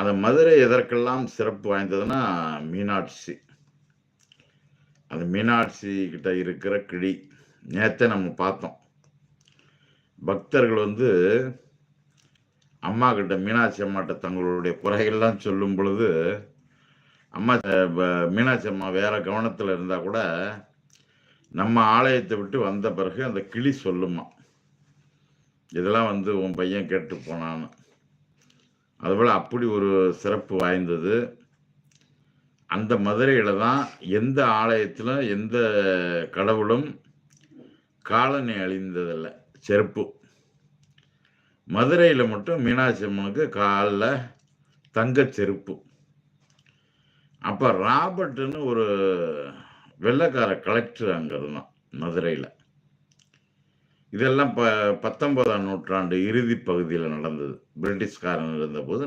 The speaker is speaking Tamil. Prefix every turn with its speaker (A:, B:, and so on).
A: அந்த மதுரை எதற்கெல்லாம் சிறப்பு வாய்ந்ததுன்னா மீனாட்சி. அந்த மீனாட்சி கிட்ட இருக்கிற கிளி. நேற்றே நம்ம பார்த்தோம். பக்தர்கள் வந்து அம்மா கிட்ட மீனாட்சி அம்மாட்ட தங்களுடைய குறைகள்லாம் சொல்லும் பொழுது அம்மா மீனாட்சி அம்மா வேற கவனத்தில் இருந்தால் கூட நம்ம ஆலயத்தை விட்டு வந்த பிறகு அந்த கிளி சொல்லுமா. இதெல்லாம் வந்து உன் பையன் கேட்டு போனான்னு. அதுபோல் அப்படி ஒரு சிறப்பு வாய்ந்தது. அந்த மதுரையில் தான் எந்த ஆலயத்திலும் எந்த கடவுளும் காலனி அழிந்ததில்லை செருப்பு. மதுரையில் மட்டும் மீனாட்சி அம்மனுக்கு காலில் தங்க செருப்பு. அப்போ ராபர்ட்னு ஒரு வெள்ளைக்கார கலெக்டர் அங்கே இருந்தான் மதுரையில். இதெல்லாம் ப பத்தொன்பதாம் நூற்றாண்டு இறுதி பகுதியில் நடந்தது. பிரிட்டிஷ்காரன் இருந்தபோது